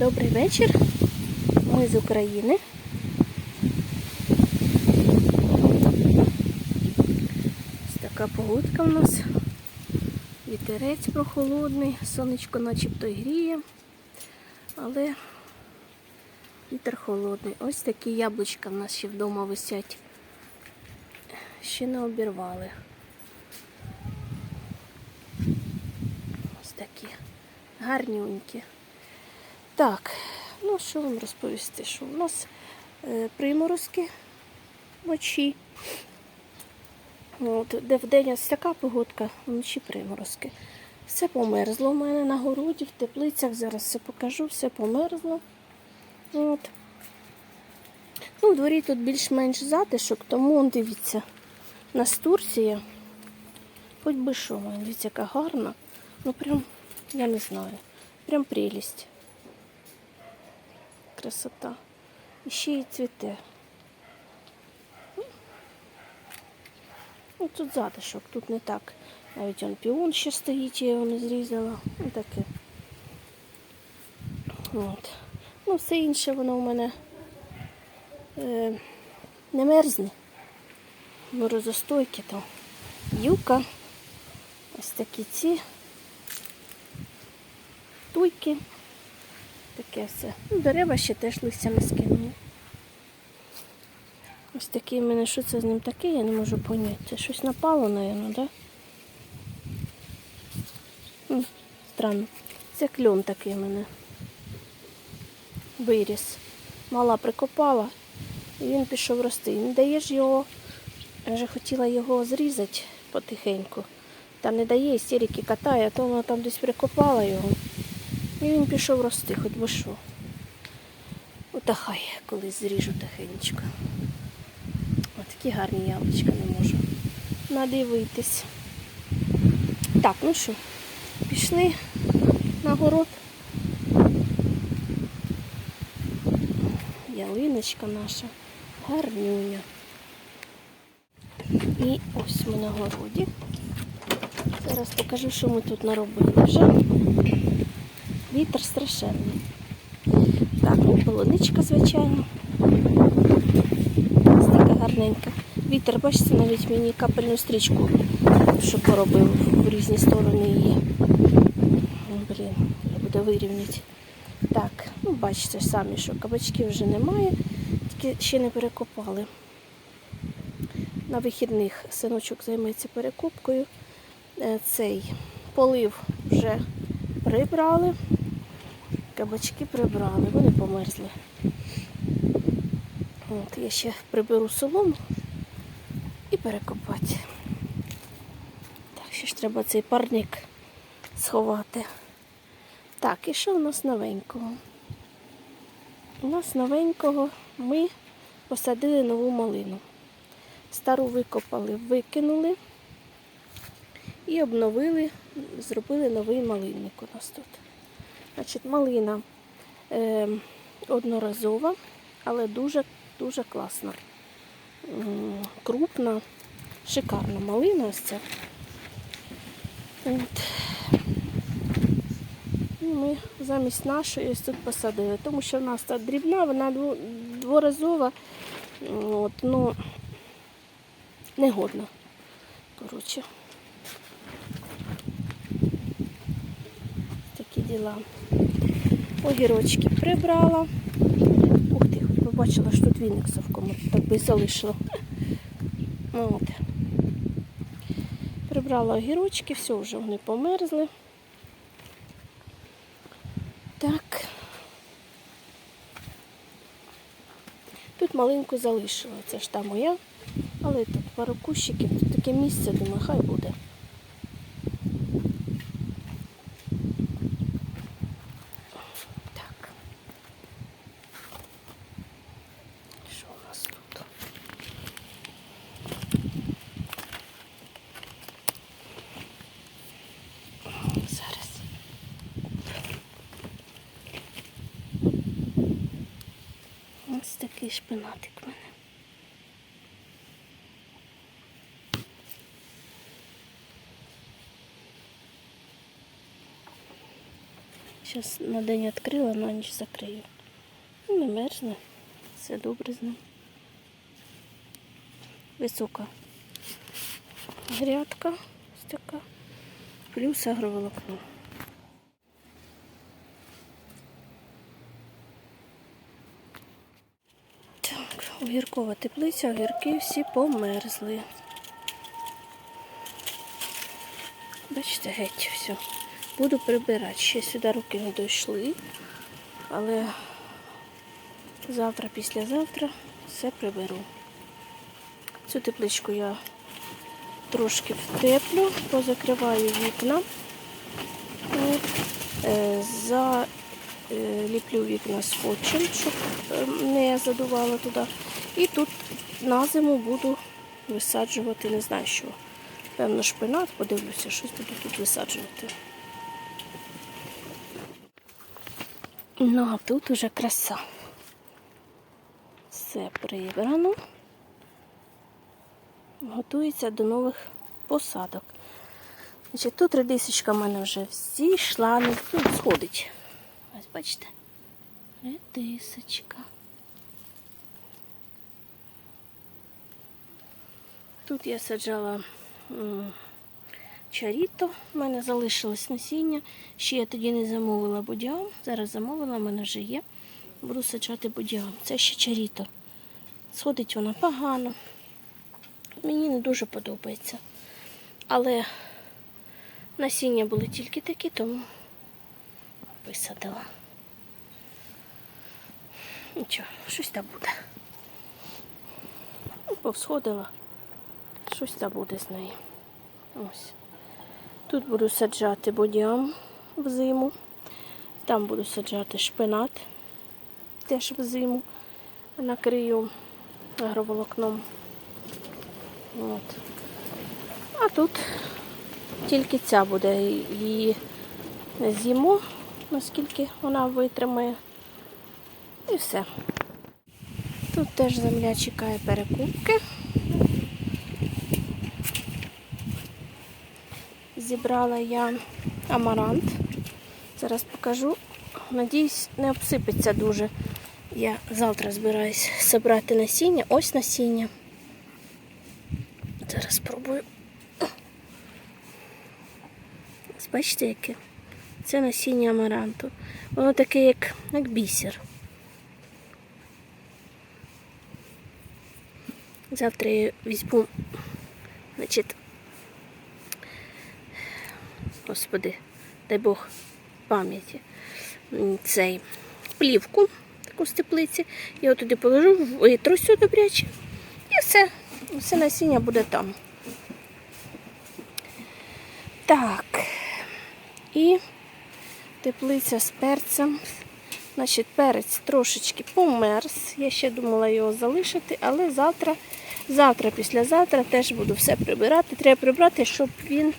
Добрий вечір. Ми з України. Ось така погодка у нас. Вітерець прохолодний, сонечко начебто й гріє, але вітер холодний. Ось такі яблучка в нас ще вдома висять. Ще не обірвали. Ось такі гарнюнькі. Так, ну що вам розповісти? Що у нас е, приморозки вночі. От, де вдень ось така погодка, вночі приморозки. Все померзло у мене на городі, в теплицях. Зараз все покажу, все померзло. От. Ну, в дворі тут більш-менш затишок, тому он, дивіться, настурція. Хоч би що, дивіться, яка гарна. Ну прям, я не знаю, прям прелість. Красота. І ще й цвіте. Ну, тут затишок, тут не так. Навіть он піон ще стоїть, я його не зрізала. Ну таке. От. Ну, все інше воно у мене е, не мерзне. Морозостойке там. Юка. Ось такі ці туйки. Таке все. Ну, дерева ще теж листя не скинули. Ось такий в мене, що це з ним таке, я не можу поняти. Це щось напало, напевно, так? Да? Странно. Це кльон такий мене. Виріс. Мала прикопала і він пішов рости. Не даєш його, я вже хотіла його зрізати потихеньку. Та не дає, істерики катає, а то вона там десь прикопала його. І він пішов рости, хоч би що. Ота хай колись зріжу тихенечко. Такі гарні яблучка не можу надивитись. Так, ну що, пішли на город. Ялиночка наша, гарнюня. І ось ми на городі. Зараз покажу, що ми тут наробили вже. Вітер страшенний. Так, ну полуничка, звичайно. Ось така гарненька. Вітер, бачите, навіть мені капельну стрічку, що поробив в різні сторони її. Ну, Блін, буде вирівняти. Так, ну бачите самі, що кабачків вже немає, тільки ще не перекопали. На вихідних синочок займається перекопкою. Е, Цей полив вже прибрали, кабачки прибрали, вони померзли. От, я ще приберу солому і перекопати. Так, ще ж треба цей парник сховати. Так, і що у нас новенького? У нас новенького ми посадили нову малину. Стару викопали, викинули і обновили, зробили новий малинник у нас тут. Значить, малина е, одноразова, але дуже дуже класна. Крупна, шикарна малина ось ця. От. І ми замість нашої ось тут посадили, тому що в нас та дрібна, вона дворазова, от, ну, негодна. Коротше. Такі діла. Огірочки прибрала. Ух ти, побачила, що тут віник совком, так би і залишила. От. Прибрала огірочки, все, вже вони померзли. Так. Тут малинку залишила, це ж та моя, але тут пару кущиків, тут таке місце, думаю, хай буде. Так. Що у нас тут? Зараз. Такий шпинатик в мене. Зараз на день відкрила, на ніч закрию. Ну, не мерзне. Все добре з ним. Висока грядка ось така. Плюс агроволокно. Так, огіркова теплиця, огірки всі померзли. Бачите, геть все. Буду прибирати. Ще сюди руки не дійшли. Але завтра, післязавтра все приберу. Цю тепличку я трошки втеплю, позакриваю вікна. От. Е, Заліплю вікна скотчем, щоб е, не задувало туди. І тут на зиму буду висаджувати, не знаю що. Певно, шпинат, подивлюся, щось буду тут висаджувати. Ну, а тут уже краса. Все прибрано. Готується до нових посадок. Значить, тут редисочка в мене вже всі йшла, тут сходить. Ось бачите. Редисочка. Тут я саджала чаріто, в мене залишилось насіння. Ще я тоді не замовила будіам. Зараз замовила, в мене вже є. Буду саджати будіам. Це ще чаріто. Сходить вона погано. Мені не дуже подобається. Але насіння були тільки такі, тому висадила. Нічого, щось там буде. Повсходила. Щось там буде з нею. Ось. Тут буду саджати бодіам взиму. Там буду саджати шпинат. Теж взиму. Накрию агроволокном. От. А тут тільки ця буде її з'їмо, наскільки вона витримає. І все. Тут теж земля чекає перекупки. Зібрала я амарант. Зараз покажу. Надіюсь, не обсипеться дуже. Я завтра збираюсь зібрати насіння. Ось насіння. Зараз спробую. Бачите, яке? Це насіння амаранту. Воно таке, як, як бісер. Завтра я візьму, значить, господи, дай Бог пам'яті, цей плівку таку з теплиці. Я туди положу, витру все добряче. І все. Все насіння буде там. Так. І теплиця з перцем. Значить, перець трошечки померз. Я ще думала його залишити, але завтра, завтра, післязавтра теж буду все прибирати. Треба прибрати, щоб він,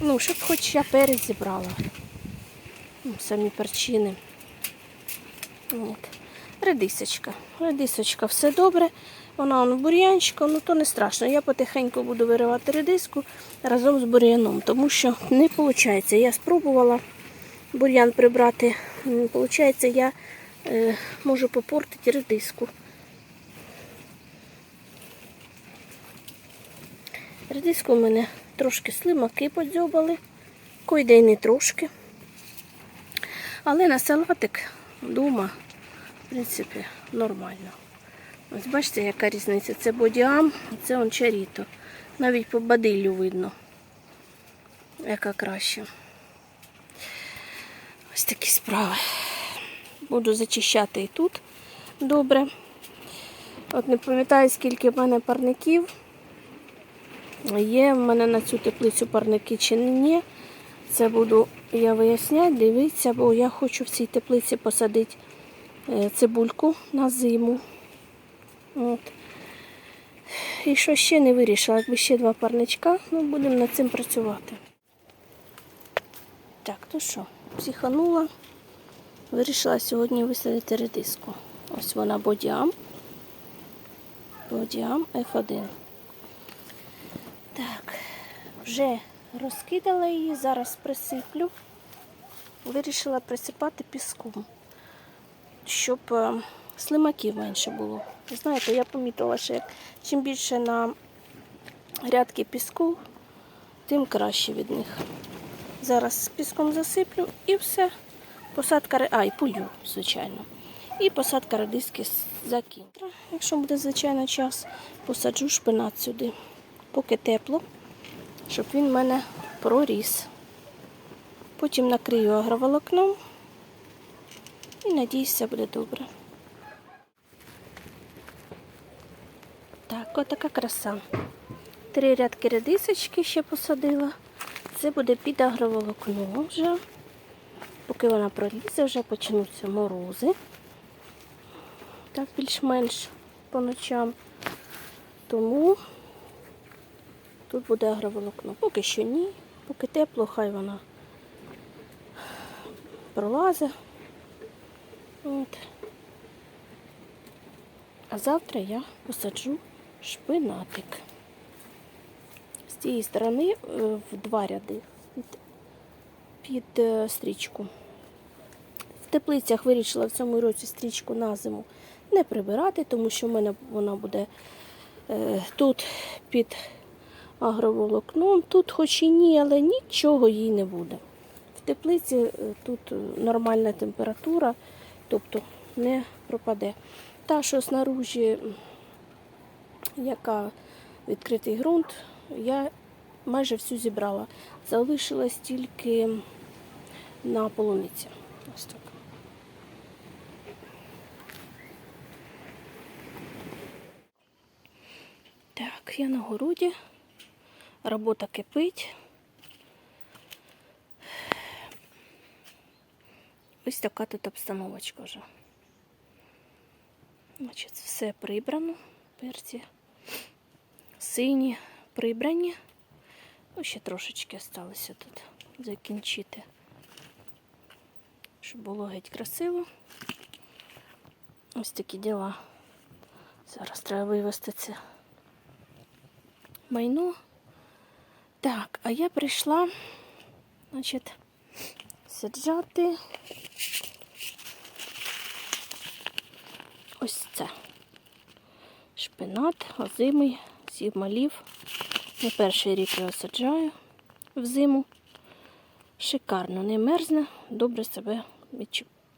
ну, щоб хоч я перець зібрала. Ну, Самі перчини. От. Редисочка. Редисочка, все добре. Вона он бур'янчика, ну то не страшно. Я потихеньку буду виривати редиску разом з бур'яном, тому що не виходить. Я спробувала бур'ян прибрати. Виходить, я е, можу попортити редиску. Редиску в мене трошки слимаки подзьобали, койде не трошки. Але на салатик вдома, в принципі, нормально. Ось бачите, яка різниця? Це бодіам, це он чаріто. Навіть по бадиллю видно, яка краще. Ось такі справи. Буду зачищати і тут добре. От не пам'ятаю, скільки в мене парників. Є в мене на цю теплицю парники чи ні. Це буду я виясняти, дивитися, бо я хочу в цій теплиці посадити е, цибульку на зиму. От. І що ще не вирішила, якби ще два парничка, ну будемо над цим працювати. Так, то що, психанула. Вирішила сьогодні висадити редиску. Ось вона бодіам. Бодіам F1. Вже розкидала її, зараз присиплю. вирішила присипати піском, щоб е, слимаків менше було. Знаєте, я помітила, що як чим більше на грядки піску, тим краще від них. Зараз піском засиплю і все. Посадка а, і полю, звичайно. І посадка редиски закінчена. Якщо буде звичайно час, посаджу шпинат сюди, поки тепло, щоб він в мене проріс. Потім накрию агроволокном і надіюсь, все буде добре. Так, отака краса. Три рядки редисочки ще посадила. Це буде під агроволокно вже. Поки вона пролізе, вже почнуться морози. Так, більш-менш по ночам. Тому тут буде агроволокно. Поки що ні, поки тепло, хай вона пролазить. От. А завтра я посаджу шпинатик. З цієї сторони е, в два ряди під, під е, стрічку. В теплицях вирішила в цьому році стрічку на зиму не прибирати, тому що в мене вона буде е, тут під агроволокном. Тут хоч і ні, але нічого їй не буде. В теплиці е, тут е, нормальна температура, тобто не пропаде. Та, що снаружи, м, яка відкритий ґрунт, я майже всю зібрала. Залишилась тільки на полуниці. Ось так. Так, я на городі. Робота кипить. Ось така тут обстановочка вже. Значить, все прибрано. Перці сині прибрані. Ну, ще трошечки залишилося тут закінчити. Щоб було геть красиво. Ось такі діла. Зараз треба вивести це майно. Так, а я прийшла, значить, саджати ось це. Шпинат, озимий, сів малів. Не перший рік його саджаю в зиму. Шикарно, не мерзне, добре себе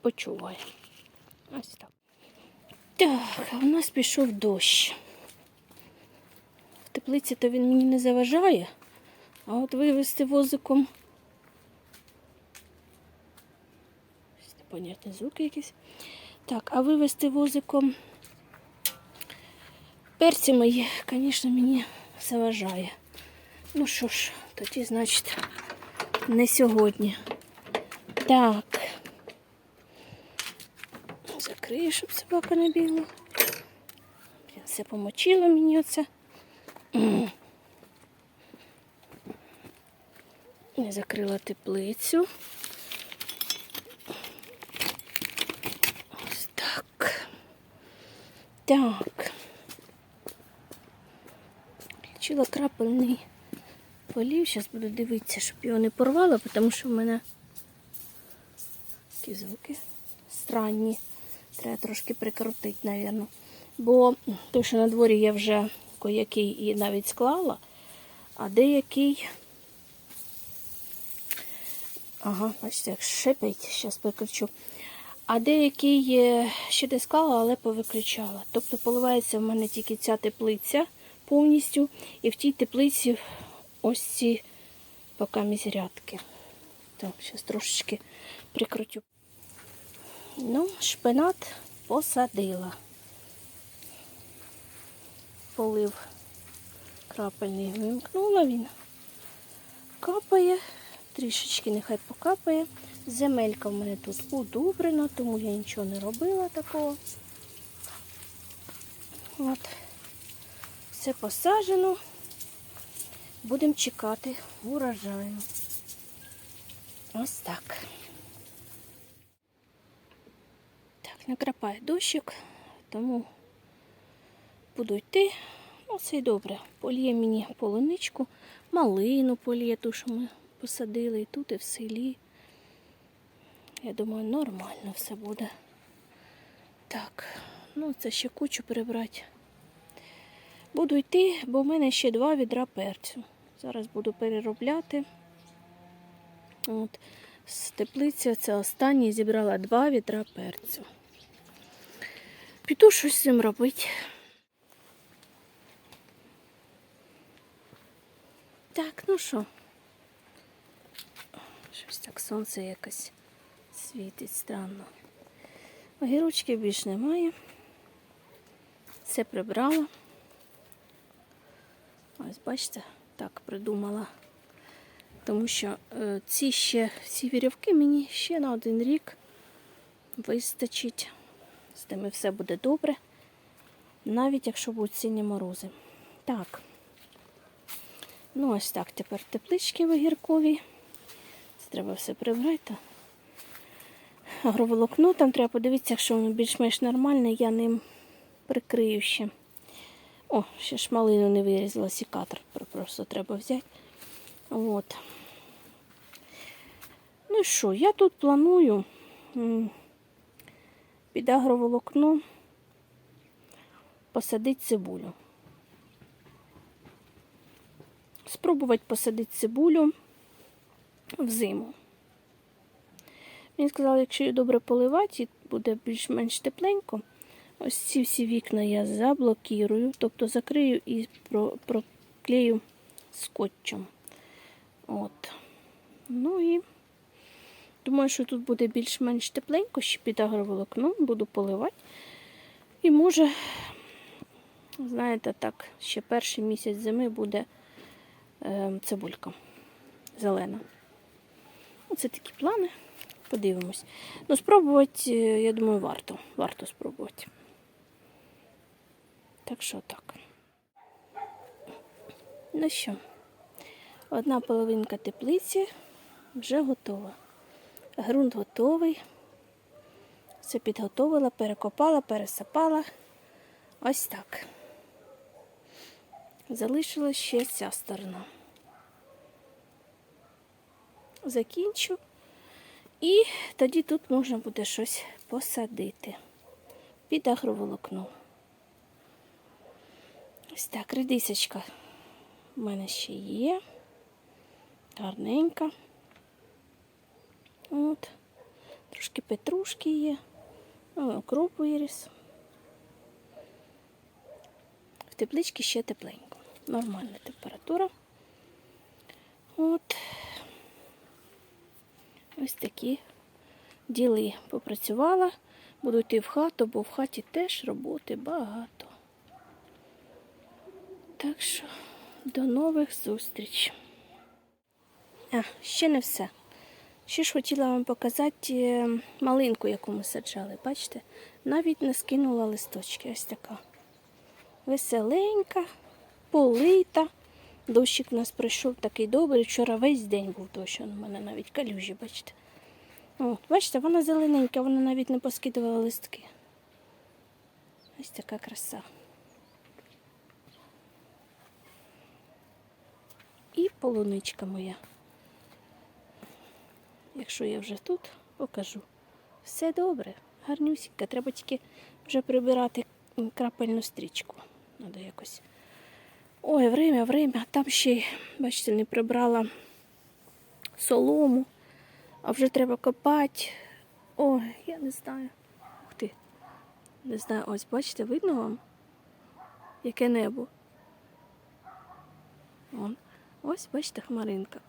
почуває. Ось так. Так, а в нас пішов дощ. В теплиці то він мені не заважає, а от вивезти возиком. Непонятні звуки якісь. Так, а вивезти возиком перці мої, звісно, мені заважає. Ну що ж, тоді, значить, не сьогодні. Так. Закрию, щоб собака не бігла. Все помочило мені оце. Не закрила теплицю. Ось так. Так. Включила крапельний полів. Зараз буду дивитися, щоб його не порвало, тому що в мене такі звуки странні. Треба трошки прикрутити, мабуть. Бо той, що на дворі я вже коякий і навіть склала, а деякий. Ага, бачите, як шипить, зараз прикручу. А деякий е, ще не склала, але повиключала. Тобто поливається в мене тільки ця теплиця повністю. І в тій теплиці ось ці поки мізрядки. Так, зараз трошечки прикрутю. Ну, шпинат посадила. Полив крапельний вимкнула він. Капає, трішечки нехай покапає. Земелька в мене тут удобрена, тому я нічого не робила такого. От. Все посаджено. Будемо чекати урожаю. Ось так. Так, накрапає дощик, тому буду йти. Ну, й добре. Поліє мені полуничку, малину поліє, ту, що ми посадили і тут, і в селі. Я думаю, нормально все буде. Так, ну це ще кучу прибрати. Буду йти, бо в мене ще два відра перцю. Зараз буду переробляти. От, з теплиці це останнє зібрала два відра перцю. Піду щось з цим робити. Так, ну що? Щось так сонце якось світить странно. Огірочки більш немає. Все прибрала. Ось бачите, так придумала. Тому що е, ці ще ці вірівки мені ще на один рік вистачить. З тими все буде добре. Навіть якщо будуть сильні морози. Так. Ну, ось так тепер теплички вигіркові. Треба все прибрати. Агроволокно там треба подивитися, якщо воно більш-менш нормальне, я ним прикрию ще. О, ще ж малину не вирізала, сікатор просто треба взяти. От. Ну і що, я тут планую під агроволокно посадити цибулю. Спробувати посадити цибулю взиму. Мені сказали, якщо її добре поливати, буде більш-менш тепленько. Ось ці всі вікна я заблокірую, тобто закрию і про- проклею скотчем. От. Ну і думаю, що тут буде більш-менш тепленько, ще під агроволокном буду поливати. І може, знаєте, так, ще перший місяць зими буде е, цибулька зелена. Оце такі плани. Подивимось. Ну, спробувати, е, я думаю, варто. Варто спробувати. Так що так. Ну що, одна половинка теплиці вже готова. Грунт готовий. Все підготовила, перекопала, пересипала. Ось так. Залишилась ще ця сторона. Закінчу. І тоді тут можна буде щось посадити під агроволокно. Ось так, редисочка в мене ще є. Гарненька. От. Трошки петрушки є. Окроп виріс. В тепличці ще тепленько. Нормальна температура. От. Ось такі діли попрацювала. Буду йти в хату, бо в хаті теж роботи багато. Так що до нових зустріч. А, ще не все. Ще ж хотіла вам показати е, малинку, яку ми саджали. Бачите? Навіть не скинула листочки. Ось така. Веселенька, полита. Дощик у нас прийшов такий добрий. Вчора весь день був дощ. У мене навіть калюжі, бачите. От, бачите, вона зелененька, вона навіть не поскидувала листки. Ось така краса. І полуничка моя. Якщо я вже тут, покажу. Все добре, гарнюсінька. Треба тільки вже прибирати крапельну стрічку. Надо якось. Ой, время, время. Там ще, й, бачите, не прибрала солому, а вже треба копати. Ой, я не знаю. Ух ти. Не знаю, ось, бачите, видно вам? Яке небо. Вон. Ось, бачите, хмаринка.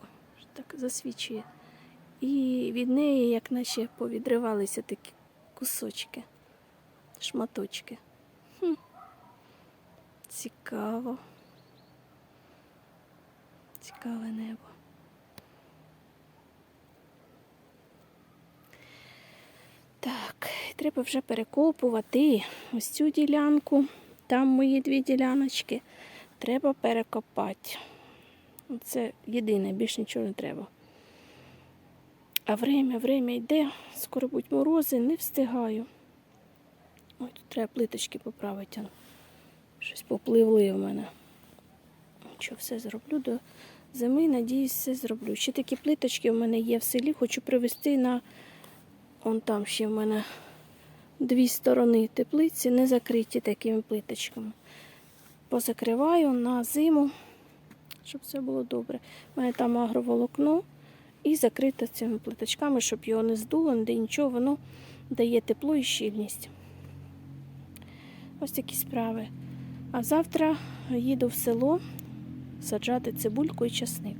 Так засвічує. І від неї, як наче повідривалися такі кусочки, шматочки. Хм. Цікаво. Цікаве небо. Так, треба вже перекопувати ось цю ділянку. Там мої дві діляночки. Треба перекопати. Це єдине, більше нічого не треба. А время, время йде, скоро будуть морози, не встигаю. Ой, тут треба плиточки поправити. Щось попливли в мене. Що все зроблю до зими, надіюсь, все зроблю. Ще такі плиточки в мене є в селі, хочу привезти на Он там ще в мене дві сторони теплиці, не закриті такими плиточками. Позакриваю на зиму, щоб все було добре. У мене там агроволокно і закрите цими плиточками, щоб його не здуло, не нічого, воно дає тепло і щільність. Ось такі справи. А завтра їду в село саджати цибульку і часник.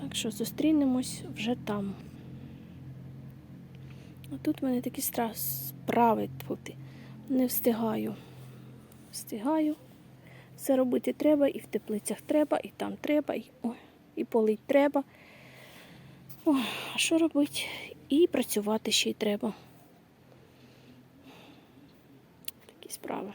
Так що зустрінемось вже там. А тут в мене такі справи тут. Не встигаю. Встигаю. Все робити треба, і в теплицях треба, і там треба, і, і полить треба. Ой, а що робити? І працювати ще й треба. Такі справи.